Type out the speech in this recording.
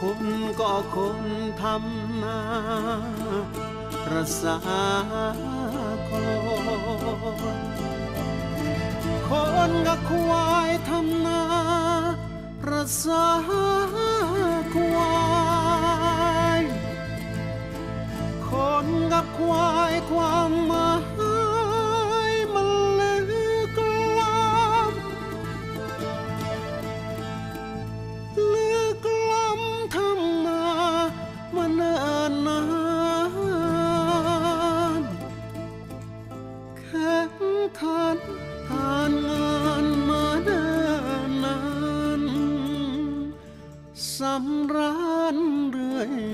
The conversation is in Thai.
คนก็คนทำนารักษาคนคนกับควายทำนารักษาควายคนกับควาย ขันทัานงานมาเดินนานสำรานเรื่อย